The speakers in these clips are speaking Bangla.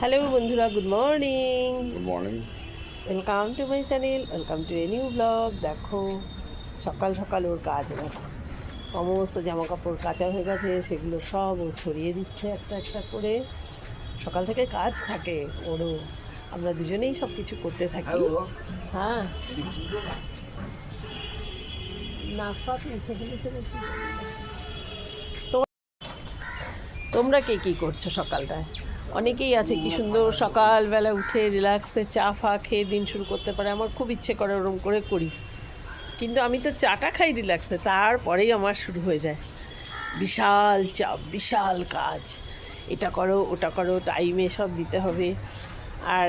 হ্যালো বন্ধুরা good morning good morning welcome to my channel welcome to a new blog দেখো সকাল সকাল ওর কাজ দেখো। সমস্ত জামা কাপড় কাঁচা হয়ে গেছে সেগুলো সব ও ছড়িয়ে দিচ্ছে একটা একটা করে। সকাল থেকে কাজ থাকে ওরও। আমরা দুজনেই সব কিছু করতে থাকি। হ্যাঁ। নাক পা মুছে ফেলেছে নাকি? তো- তোমরা কে কী করছ সকালটায়? অনেকেই আছে, কি সুন্দর সকালবেলা উঠে রিল্যাক্সে চা ফা খেয়ে দিন শুরু করতে পারে, আমার খুব ইচ্ছে করে ওরম করে করি। কিন্তু আমি তো চাটা খাই রিল্যাক্সে তারপরেই আমার শুরু হয়ে যায়। বিশাল চাপ, বিশাল কাজ। এটা করো, ওটা করো টাইমে সব দিতে হবে। আর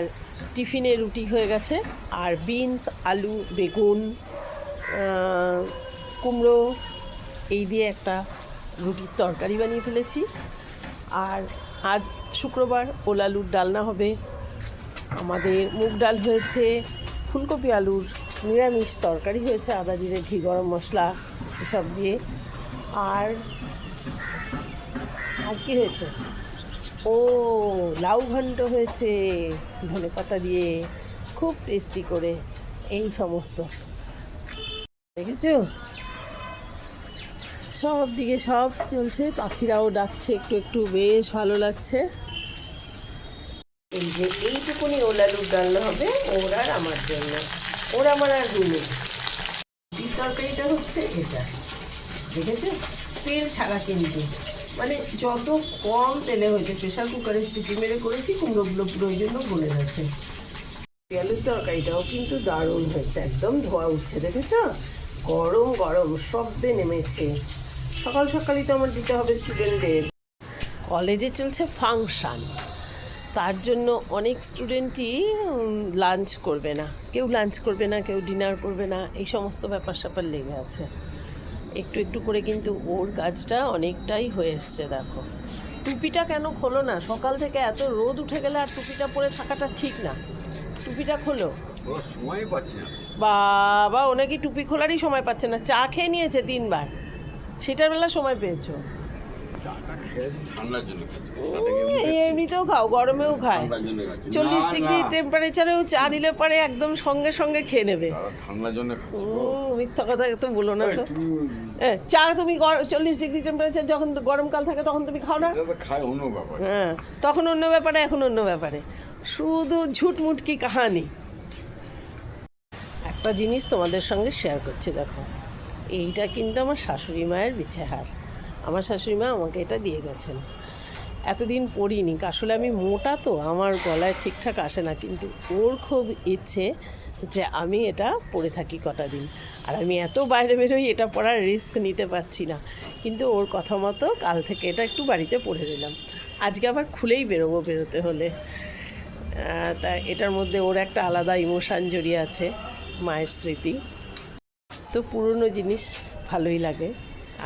টিফিনে রুটি হয়ে গেছে, আর বিনস আলু, বেগুন কুমড়ো, এই দিয়ে একটা রুটির তরকারি বানিয়ে ফেলেছি। আর আজ শুক্রবার ওল আলুর ডালনা হবে। আমাদের মুগ ডাল হয়েছে, ফুলকপি আলুর নিরামিষ তরকারি হয়েছে, আদা, জিরে, ঘি, গরম মশলা এসব দিয়ে। আর আর কি হয়েছে? ও, লাউ ঘন্ট হয়েছে, ধনে পাতা দিয়ে খুব টেস্টি করে এই সমস্ত। দেখেছ? সব দিকে সব চলছে। পাখিরাও ডাকছে, একটু একটু বেশ ভালো লাগছে। এই যে এইটুকুনি ওলালুর ডালনা হবে, ওর আর আমার জন্য। ওর আমার আর রুমে। এই তরকারিটা হচ্ছে এটা। দেখেছ তেল ছাড়া কিন্তু। মানে যত কম তেলে হয়েছে প্রেশার কুকারে সিটি মেরে করেছি কুমড়োগুলো পুরো ওই জন্য গলে গেছে। আলুর তরকারিটাও কিন্তু দারুণ হয়েছে, একদম ধোয়া উঠছে, দেখেছ? গরম গরম, শব্দে নেমেছে। সকাল সকালই তো আমার দিতে হবে স্টুডেন্টদের কলেজে চলছে ফাংশান। তার জন্য অনেক স্টুডেন্টই লাঞ্চ করবে না। কেউ লাঞ্চ করবে না কেউ ডিনার করবে না। এই সমস্ত ব্যাপার স্যাপার লেগে আছে। একটু একটু করে কিন্তু ওর কাজটা অনেকটাই হয়ে এসছে দেখো। টুপিটা কেন খোলো না? সকাল থেকে এত রোদ উঠে গেলে আর টুপিটা পরে থাকাটা ঠিক না। টুপিটা খোলো। সময় পাচ্ছি না। বাবা ও নাকি টুপি খোলারই সময় পাচ্ছে না। চা খেয়ে নিয়েছে তিনবার। সেটার বেলা সময় পেয়েছ? এমনিতেও খাও গরমেও খায়। চল্লিশ ডিগ্রি টেম্পারেচারেও চা দিলে পরে একদম সঙ্গে সঙ্গে খেয়ে নেবে। মিথ্যা কথা তো বলো না তো। চা তুমি চল্লিশ ডিগ্রি টেম্পারেচার যখন গরমকাল থাকে তখন তুমি খাও না? হ্যাঁ তখন অন্য ব্যাপারে এখন অন্য ব্যাপারে। শুধু ঝুটমুটকি কাহানি। একটা জিনিস তোমাদের সঙ্গে শেয়ার করছি দেখো। এইটা কিন্তু আমার শাশুড়ি মায়ের বিছেহার আমার শাশুড়ি মা আমাকে এটা দিয়ে গেছেন। এতদিন পরিনি আসলে আমি মোটা তো, আমার গলায় ঠিকঠাক আসে না, কিন্তু ওর খুব ইচ্ছে যে আমি এটা পরে থাকি কটা দিন। আর আমি এত বাইরে বেরোই, এটা পরার রিস্ক নিতে পারছি না। কিন্তু ওর কথা মতো কাল থেকে এটা একটু বাড়িতে পরে নিলাম। আজকে আবার খুলেই বেরোবো বেরোতে হলে। তা এটার মধ্যে ওর একটা আলাদা ইমোশান জড়িয়ে আছে মায়ের স্মৃতি। তো পুরনো জিনিস ভালোই লাগে।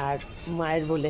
আর মায়ের বলে